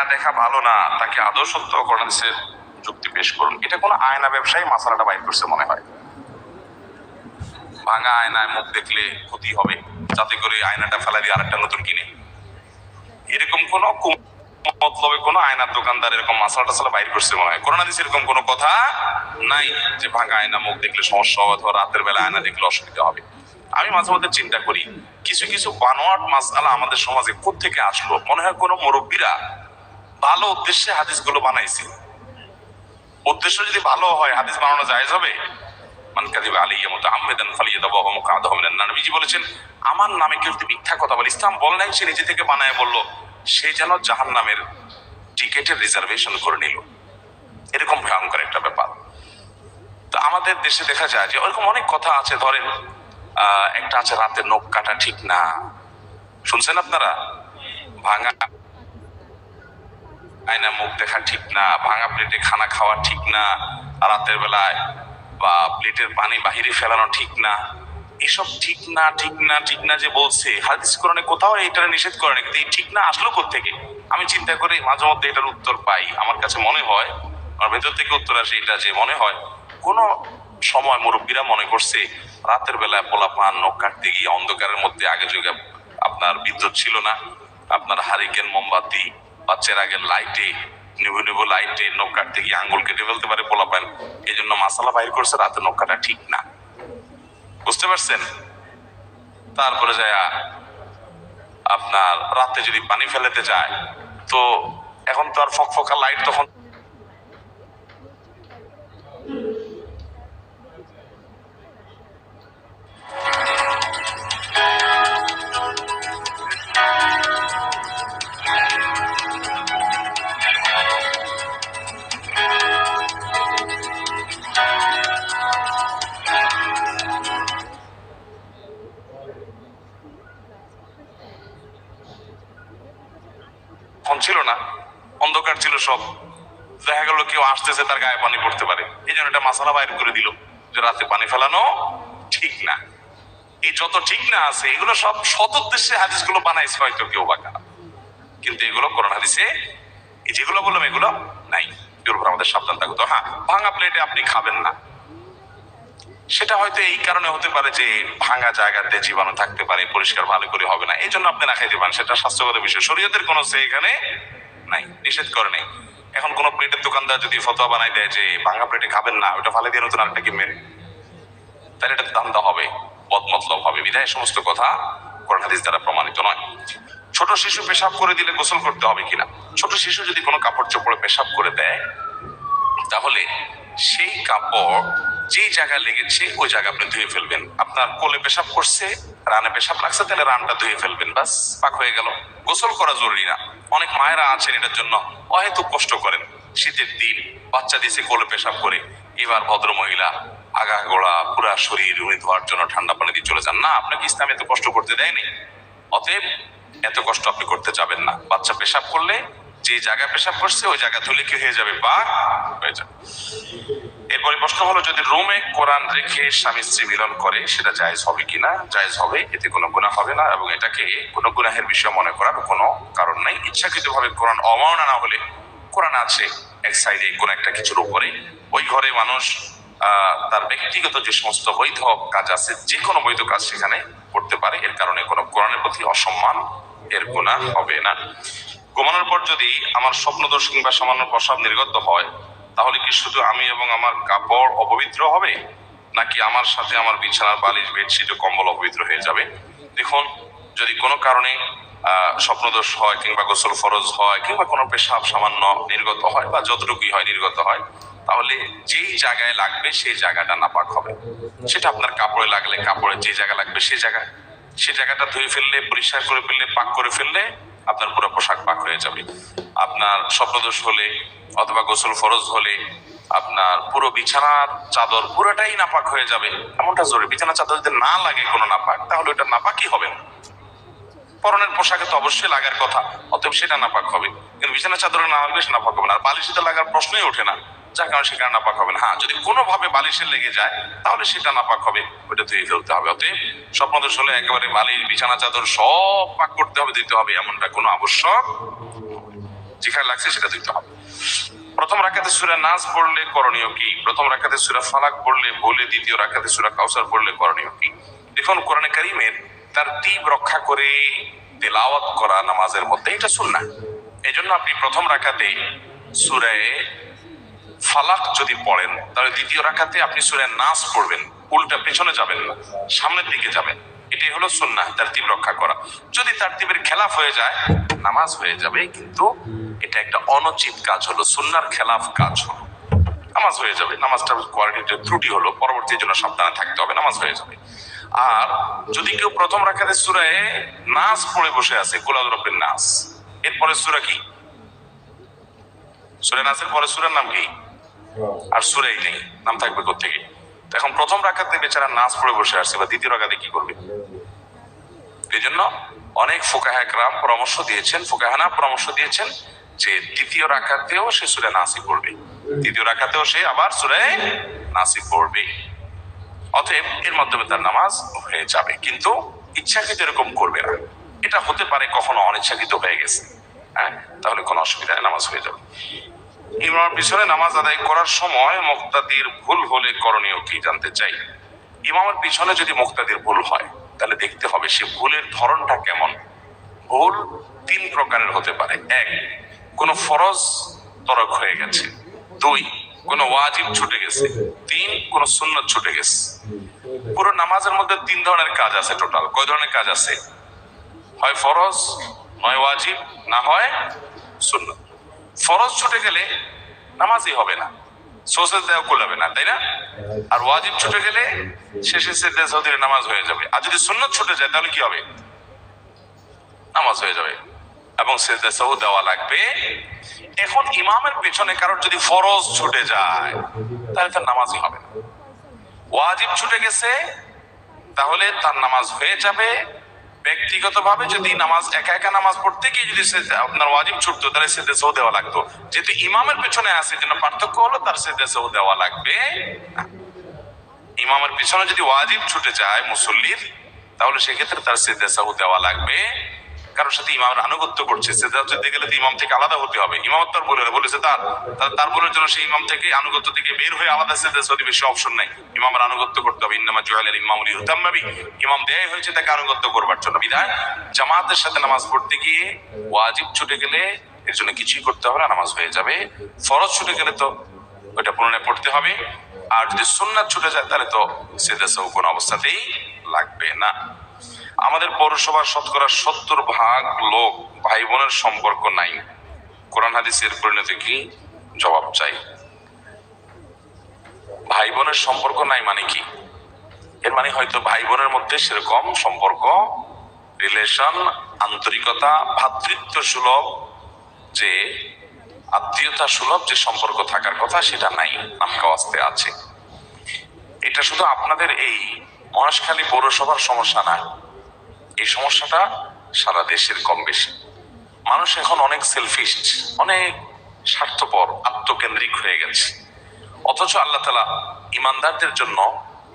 আয়না দেখা ভালো না, তাকে আদৌ সত্য যুক্তি পেশ করুন। এটা কোনো আয়না ব্যবসায়ী মাসালাটা বাইর করছে মনে হয়। ভাঙা আয়নায় মুখ দেখলে ক্ষতি হবে, যাতে করে আয়নাটা ফেলা দিয়ে আরেকটা নতুন কিনে। এরকম কোনো মতলবে কোনো আয়নার দোকানদার এরকম মাসালা টাসালা বাইর করছে মনে হয়। করোনা দিচ্ছে এরকম কোনো কথা নাই যে ভাঙা আয়না, মুখ দেখলে সমস্যা হবে অথবা রাতের বেলা আয়না দেখলে অসুবিধা হবে। আমি মাঝে মধ্যে চিন্তা করি, কিছু কিছু বানোয়াট মাসালা আমাদের সমাজে থেকে আসলো? মনে হয় কোনো মুরব্বীরা ভালো উদ্দেশ্যে হাদিসগুলো বানাইছে। উদ্দেশ্য যদি ভালো হয়, হাদিস বানানো জায়েজ হবে? নবীজি বলেছেন, আমার নামে কেউ যদি মিথ্যা কথা বলে ইসলাম বল নাই, সে নিজে থেকে বানায় বলল, সে যেন জাহান নামের টিকেটের রিজার্ভেশন করে নিল। এরকম ভয়ঙ্কর একটা ব্যাপার। তো আমাদের দেশে দেখা যায় যে ওরকম অনেক কথা আছে, ধরেন একটা আছে, রাতে নখ কাটা ঠিক না। শুনছেন আপনারা? ভাঙা আয়না মুখ দেখা ঠিক না, ভাঙা প্লেটে খানা খাওয়া ঠিক না, রাতের বেলায় বা প্লেটের পানি বাহিরে ফেলানো ঠিক না। এসব ঠিক না ঠিক না ঠিক না যে বলছে, হাদিস কোরআনে কোথাও এটা নিষেধ করে না কিন্তু এই ঠিক না আসলো থেকে আমি চিন্তা করে মাঝে মধ্যে এটার উত্তর পাই, আমার কাছে মনে হয়, আমার ভেতর থেকে উত্তর আসে এটা যে মনে হয়, কোনো সময় মুরব্বীরা মনে করছে রাতের বেলায় পোলা পান নখ কাটতে গিয়ে অন্ধকারের মধ্যে আগে যুগে আপনার বিদ্যুৎ ছিল না, আপনার হারিকেন, মোমবাতি বা আগে লাইটে, নিভু নিভু লাইটে নখ থেকে আঙ্গুল কেটে ফেলতে পারে পোলা পান এই জন্য মাসালা বাইর করছে, রাতে নখ কাটা ঠিক না। বুঝতে পারছেন? তারপরে যায়, আপনার রাতে যদি পানি ফেলেতে যায় তো এখন তো আর ফকফকা লাইট তখন সব। দেখা গেল কেউ আসতেছে, তার গায়ে পানি পড়তে পারে। এই জন্য একটা মাসালা বাইর করে দিল যে রাতে পানি ফেলানো ঠিক না। এই যত ঠিক না আছে, এগুলো সব সৎ উদ্দেশ্যে হাদিসগুলো বানাইছে হয়তো কেউ বা কিন্তু এগুলো কোরআন হাদিসে যেগুলো বললাম, এগুলো নাই। উপর আমাদের সাবধান থাকতো হ্যাঁ ভাঙা প্লেটে আপনি খাবেন না। সেটা হয়তো এই কারণে হতে পারে যে ভাঙা জায়গাতে জীবাণু থাকতে পারে, পরিষ্কার ভালো করে হবে না। এই জন্য আপনি না খাইতে পারেন, সেটা স্বাস্থ্যগত বিষয়। শরীয়তের কোনো সে এখানে নাই, নিষেধ করে নাই। এখন কোনো প্লেটের দোকানদার যদি ফতোয়া বানাই দেয় যে ভাঙা প্লেটে খাবেন না, ওটা ফালে দিয়ে নতুন আরেকটা কিনবেন, তাহলে এটা দান্দা হবে, বদমতলব হবে। বিধায় সমস্ত কথা কোরআন দ্বারা প্রমাণিত নয়। ছোট শিশু পেশাব করে দিলে গোসল করতে হবে কিনা? ছোট শিশু যদি কোনো কাপড় চোপড়ে পেশাব করে দেয়, তাহলে সেই কাপড় যে জায়গা লেগেছে, ওই জায়গা আপনি ধুয়ে ফেলবেন। আপনার কোলে পেশাব করছে, রানে পেশাব লাগছে, তাহলে রানটা ধুয়ে ফেলবেন, বাস, পাক হয়ে গেল। গোসল করা জরুরি না। অনেক মায়েরা আছেন এটার জন্য অহেতু কষ্ট করেন। শীতের দিন, বাচ্চা দিছে কোলে পেশাব করে। এবার ভদ্র মহিলা আগা, গোড়া, পুরা শরীর উনি ধোয়ার জন্য ঠান্ডা পানি দিয়ে চলে যান। না, আপনাকে ইসলাম এত কষ্ট করতে দেয়নি। অতএব, এত কষ্ট আপনি করতে যাবেন না। বাচ্চা পেশাব করলে যে জায়গায় পেশাব করছে, ওই জায়গা ধুলে কি হয়ে যাবে? বা হয়ে যাবে। এরপরে প্রশ্ন হলো, যদি রুমে কোরআন রেখে স্বামী স্ত্রী মিলন করে, সেটা জায়েজ হবে কিনা জায়েজ হবে, এতে কোনো গুণা হবে না এবং এটাকে কোনো গুনাহের বিষয় মনে করার কোনো কারণ নেই। ইচ্ছাকৃতভাবে কোরআন অমাওনা না হলে কোরআন আছে এক সাইডে, কোনো একটা কিছুর উপরে। ওই ঘরে মানুষ তার ব্যক্তিগত যে সমস্ত বৈধ কাজ আছে, যে কোনো বৈধ কাজ সেখানে করতে পারে। এর কারণে কোনো কোরআনের প্রতি অসম্মান এর গুণা হবে না। ঘুমানোর পর যদি আমার স্বপ্নদোষ কিংবা সামান্য প্রসাব নির্গত হয়, তাহলে কি শুধু আমি এবং আমার কাপড় অপবিত্র হবে? নাকি আমার সাথে আমার বিছানার বালিশ, বেডশিট ও কম্বল অপবিত্র হয়ে যাবে? দেখুন, যদি কোনো কারণে স্বপ্নদোষ হয় কিংবা গোসল ফরজ হয় কিংবা কোনো পেশাব সামান্য নির্গত হয় বা যতটুকুই হয় নির্গত হয়, তাহলে যেই জায়গায় লাগবে সেই জায়গাটা নাপাক হবে। সেটা আপনার কাপড়ে লাগলে কাপড়ে যে জায়গা লাগবে সেই জায়গায়। সেই জায়গাটা ধুয়ে ফেললে, পরিষ্কার করে ফেললে, পাক করে ফেললে আপনার পুরো পোশাক পাক হয়ে যাবে। আপনার স্বপ্নদোষ হলে অথবা গোসল ফরজ হলে আপনার পুরো বিছানার চাদর পুরোটাই নাপাক হয়ে যাবে। এমনটা জরুরি। বিছানার চাদর যদি না লাগে কোনো নাপাক, তাহলে ওটা নাপাকই হবে না। পরনের পোশাকে তো অবশ্যই লাগার কথা, অতএব সেটা নাপাক হবে। কিন্তু বিছানার চাদরে না লাগলে সে নাপাক হবে না। আর বালিশিতে লাগার প্রশ্নই ওঠে না। যার কারণে সেখানে নাপাক হবে না। হ্যাঁ যদি কোনোভাবে বালিশে লেগে যায়, তাহলে সেটা নাপাক হবে, ওটা ধুয়ে ফেলতে হবে। অতএব স্বপ্নদোষ হলে একেবারে বালিশ, বিছানা, চাদর সব পাক করতে হবে, দিতে হবে, এমনটা কোনো আবশ্যক যেখানে লাগছে সেটা দিতে হবে। প্রথম রাখাতে সুরা নাচ পড়লে করণীয় কি? প্রথম রাখাতে সুরা ফালাক পড়লে বলে দ্বিতীয় রাখাতে সুরা কাউসার পড়লে করণীয় কি? দেখুন, কোরআনে কারিমের তার টিপ রক্ষা করে তেলাওয়াত করা নামাজের মধ্যে এটা সুন্নাহ। এই জন্য আপনি প্রথম রাখাতে সুরায় ফালাক যদি পড়েন, তাহলে দ্বিতীয় রাখাতে আপনি সুরে নাচ পড়বেন। উল্টা পেছনে যাবেন না, সামনের দিকে যাবেন। এটাই হলো সুন্নাহ, তারতিব রক্ষা করা। যদি তারতিবের খেলাফ হয়ে যায়, নামাজ হয়ে যাবে, কিন্তু এটা একটা অনুচিত কাজ হলো সুন্নার খেলাফ কাজ হলো। নামাজ হয়ে যাবে, নামাজটা কোয়ালিটিতে ত্রুটি হলো, পরবর্তী জন্য সাবধানে থাকতে হবে, নামাজ হয়ে যাবে। আর যদি কেউ প্রথম রাখাতে সুরায় নাচ পড়ে বসে আছে, গোলাল রব্বের নাচ এরপরে সুরা কি? সুরে নাচের পরে সুরের নাম কি? আর সুরেই নেই নাম থাকবে কোথেকে এখন প্রথম রাখাতে বেচারা নাচ পড়ে বসে আসছে, বা দ্বিতীয় রাখাতে কি করবে? এই জন্য অনেক ফোকাহাকরাম পরামর্শ দিয়েছেন ফোকাহানা পরামর্শ দিয়েছেন যে দ্বিতীয় রাখাতেও সে সুরে নাসি পড়বে। দ্বিতীয় রাখাতেও সে আবার সুরে নাসি পড়বে। অতএব এর মাধ্যমে তার নামাজ হয়ে যাবে। কিন্তু ইচ্ছাকৃত এরকম করবে না। এটা হতে পারে কখনো অনিচ্ছাকৃত হয়ে গেছে। হ্যাঁ তাহলে কোনো অসুবিধা নামাজ হয়ে যাবে। ইমামের পিছনে নামাজ আদায় করার সময় মুক্তাদির ভুল হলে করণীয় কি জানতে চাই? ইমামের পিছনে যদি মুক্তাদির ভুল হয়, তাহলে দেখতে হবে সে ভুলের ধরনটা কেমন। ভুল তিন প্রকারের হতে পারে। এক, কোন ফরজ তরক হয়ে গেছে। দুই, কোন ওয়াজিব ছুটে গেছে। তিন, কোন সুন্নত ছুটে গেছে। পুরো নামাজের মধ্যে তিন ধরনের কাজ আছে টোটাল। কয় ধরনের কাজ আছে? হয় ফরজ নয় ওয়াজিব, না হয় সুন্নত। ফরজ ছুটে গেলে নামাজই হবে না। সোসেজ দেওয়া কোলাবে না, তাই না? আর ওয়াজিব ছুটে গেলে শেষে সেদে সৌদির নামাজ হয়ে যাবে। আর যদি সুন্নত ছুটে যায়, তাহলে কি হবে? নামাজ হয়ে যাবে। এবং সেদে সৌ দেওয়া লাগবে। এখন ইমামের পেছনে কারোর যদি ফরজ ছুটে যায়, তাহলে তার নামাজই হবে না। ওয়াজিব ছুটে গেছে, তাহলে তার নামাজ হয়ে যাবে। ব্যক্তিগতভাবে যদি নামাজ একা একা নামাজ পড়তে গিয়ে যদি আপনার ওয়াজিব ছুটতো, তাহলে সে দেশেও দেওয়া লাগতো। যেহেতু ইমামের পেছনে আসে যেন পার্থক্য হলো তার সে দেশেও দেওয়া লাগবে ইমামের পিছনে যদি ওয়াজিব ছুটে যায় মুসল্লির, তাহলে সেক্ষেত্রে তার সে দেশেও দেওয়া লাগবে কারোর সাথে ইমামের আনুগত্য করছে, সে যেতে গেলে তো ইমাম থেকে আলাদা হতে হবে। ইমাম তার বলে বলেছে তার, তার- জন্য সেই ইমাম থেকে আনুগত্য থেকে বের হয়ে আলাদা সে দেশ বেশি অপশন নাই। ইমামের আনুগত্য করতে হবে। ইন্নামা জুয়ালের ইমামুলি হুতাম্মাবি ইমাম দেয় হয়েছে তাকে আনুগত্য করবার জন্য। বিধায় জামাতের সাথে নামাজ পড়তে গিয়ে ওয়াজিব ছুটে গেলে এর জন্য কিছুই করতে হবে না, নামাজ হয়ে যাবে। ফরজ ছুটে গেলে তো ওইটা পুনরায় পড়তে হবে। আর যদি সুন্নাত ছুটে যায় তাহলে তো সে দেশেও কোনো অবস্থাতেই লাগবে না। আমাদের পৌরসভার শতকরা সত্তর ভাগ লোক ভাই বোনের সম্পর্ক নাই। কোরআন হাদিসের পরিণতি কি? জবাব চাই। ভাই বোনের সম্পর্ক নাই মানে কি? এর মানে হয়তো ভাই বোনের মধ্যে সেরকম সম্পর্ক, রিলেশন, আন্তরিকতা ভাতৃত্ব সুলভ যে আত্মীয়তা সুলভ যে সম্পর্ক থাকার কথা সেটা নাই নামকাওয়াস্তে আছে। এটা শুধু আপনাদের এই মহেশখালী পৌরসভার সমস্যা না এই সমস্যাটা সারা দেশের কম বেশি মানুষ এখন অনেক সেলফিশ অনেক স্বার্থপর, আত্মকেন্দ্রিক হয়ে গেছে। অথচ আল্লাহ তালা ইমানদারদের জন্য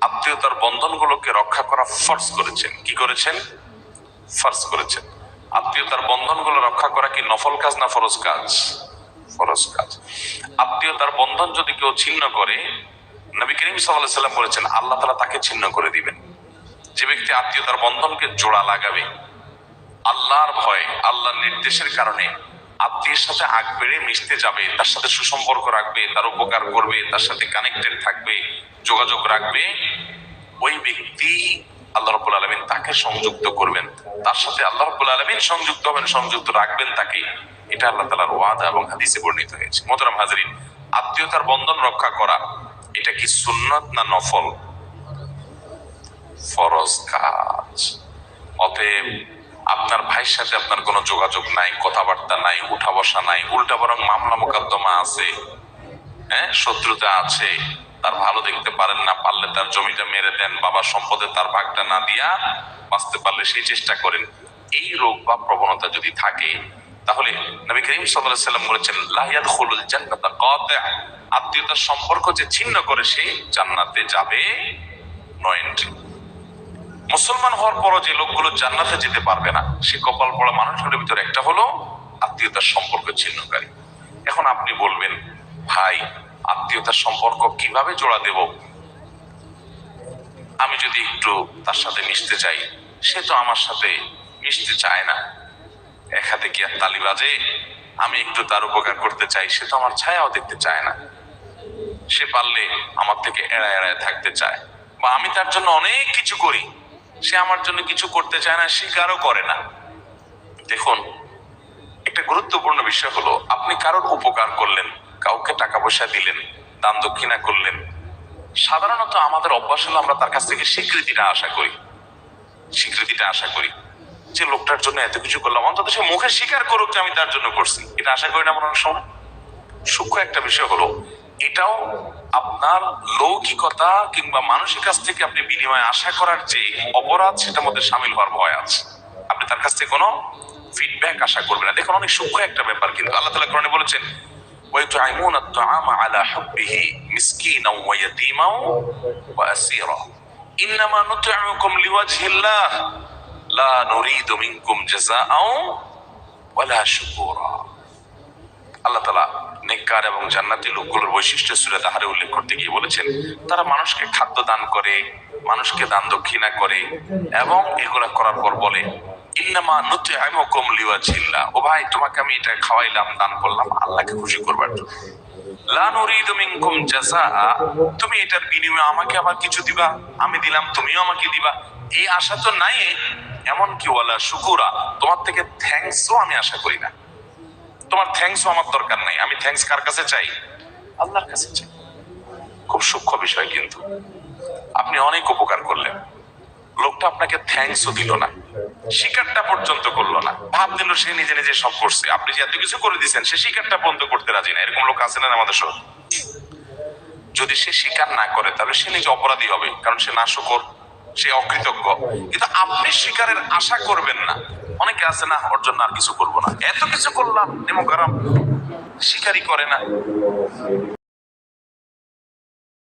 আত্মীয়তার বন্ধনগুলোকে রক্ষা করা ফর্স করেছেন। কি করেছেন? ফর্স করেছেন। আত্মীয়তার বন্ধনগুলো রক্ষা করা কি নফল কাজ না ফরজ কাজ? ফরজ কাজ। আত্মীয়তার বন্ধন যদি কেউ ছিন্ন করে, নবী করিম সাল্লাহ সাল্লাম বলেছেন, আল্লাহ তালা তাকে ছিন্ন করে দিবেন। যে ব্যক্তি আত্মীয়তার বন্ধনকে জোড়া লাগাবে, আল্লাহর ভয়, আল্লাহর নির্দেশের কারণে আত্মীয়ের সাথে আগ বেড়ে মিশতে যাবে, তার সাথে সুসম্পর্ক রাখবে, তার উপকার করবে, তার সাথে কানেক্টেড থাকবে, যোগাযোগ রাখবে, ওই ব্যক্তি আল্লাহ রব্বুল আলমিন তাকে সংযুক্ত করবেন। তার সাথে আল্লাহ রব্বুল আলমিন সংযুক্ত হবেন, সংযুক্ত রাখবেন তাকে। এটা আল্লাহ তালার ওয়াদা এবং হাদিসে বর্ণিত হয়েছে। মোতরাম হাজরিন, আত্মীয়তার বন্ধন রক্ষা করা, এটা কি সুন্নত না নফল? ফরজ কাজ। অতএব আপনার ভাইয়ের সাথে আপনার কোনো যোগাযোগ নাই, কথাবার্তা নাই উঠা বসা নাই, উল্টা বরং মামলা মোকদ্দমা আছে হ্যাঁ শত্রুতা আছে, তার ভালো দেখতে পারেন না, পারলে তার জমিটা মেরে দেন বাবার সম্পদে তার ভাগটা না দিয়া বাঁচতে পারলে সেই চেষ্টা করেন। এই রোগ বা প্রবণতা যদি থাকে, তাহলে নবী করিম সাল্লাল্লাহু সাল্লাম বলেছেন লাহিয়াদ খুলুল জান্নাতা কাতিআ। আত্মীয়তার সম্পর্ক যে ছিন্ন করে সে জান্নাতে যাবে নো এন্ট্রি মুসলমান হওয়ার পরও যে লোকগুলো জান্নাতে যেতে পারবে না, সে কপাল পড়া মানুষগুলোর ভিতরে একটা হলো আত্মীয়তার সম্পর্ক ছিন্নকারী। এখন আপনি বলবেন, ভাই, আত্মীয়তার সম্পর্ক কীভাবে জোড়া দেব? আমি যদি একটু তার সাথে মিশতে চাই, সে তো আমার সাথে মিশতে চায় না। এক হাতে কি আর তালি বাজে? আমি একটু তার উপকার করতে চাই, সে তো আমার ছায়াও দেখতে চায় না। সে পারলে আমার থেকে এড়ায় এড়ায় থাকতে চায়। বা আমি তার জন্য অনেক কিছু করি। সে আমার জন্য কিছু করতে চায় না, স্বীকারও করে না। দেখুন, একটা গুরুত্বপূর্ণ বিষয় হলো, আপনি কারোর উপকার করলেন, কাউকে টাকা পয়সা দিলেন, দান দক্ষিণা করলেন। সাধারণত আমাদের অভ্যাস হলো আমরা তার কাছ থেকে স্বীকৃতিটা আশা করি। স্বীকৃতিটা আশা করি যে লোকটার জন্য এত কিছু করলাম। অন্তত সে মুখে স্বীকার করুক যে আমি তার জন্য করছি। এটা আশা করি না আমরা অনেক সময় সূক্ষ্ম একটা বিষয় হলো এটাও আপনার লৌকিকতা কিংবা মানুষের কাছ থেকে আপনি বিনিময় আশা করার যে অপরাধ সেটার মধ্যে সামিল হওয়ার ভয় আছে আপনি তার কাছ থেকে কোনো ফিডব্যাক আশা করবেন না দেখুন অনেক সূক্ষ্ম একটা ব্যাপার কিন্তু আল্লাহ তালা কোরআনে বলেছেন ويطعمون الطعام على حبه مسكينا ويتيما واسيرا انما نطعمكم لوجه الله لا نريد منكم جزاء ولا شكورا আল্লাহ তালা নেককার এবং জান্নাতি লোকগুলোর বৈশিষ্ট্য সুরে তাহারে উল্লেখ করতে গিয়ে বলেছেন, তারা মানুষকে খাদ্য দান করে, মানুষকে দান দক্ষিণা করে এবং এগুলা করার পর বলে, ইন্নামা নুতে আইমকুম লিওয়াজিল্লাহ। ও ভাই, তোমাকে আমি এটা খাওয়াইলাম, দান করলাম, আল্লাহকে খুশি করবার জন্য। তুমি এটার বিনিময়ে আমাকে আবার কিছু দিবা? আমি দিলাম, তুমিও আমাকে দিবা? এই আশা তো নাই এমন কি ওয়ালা শুকুরা, তোমার থেকে থ্যাঙ্কসও আমি আশা করি না। তোমার থ্যাঙ্কসও আমার দরকার নাই। আমি থ্যাঙ্কস কার কাছে চাই? আল্লাহর কাছে চাই। খুব সূক্ষ্ম বিষয় কিন্তু। আপনি অনেক উপকার করলেন। লোকটা আপনাকে থ্যাঙ্কসও দিল না। শিকারটা পর্যন্ত করল না। ভাব দিল সে নিজে নিজে সব করছে। আপনি যে এত কিছু করে দিয়েছেন সে শিকারটা বন্ধ করতে রাজি না। এরকম লোক আছে না আমাদের সব? যদি সে স্বীকার না করে, তাহলে সে নিজে অপরাধী হবে। কারণ সে না শুকর সে অকৃতজ্ঞ। কিন্তু আপনি স্বীকারের আশা করবেন না। অনেকে আছে না, ওর জন্য আর কিছু করব না। এত কিছু করলাম নেমো গরম স্বীকারই করে না।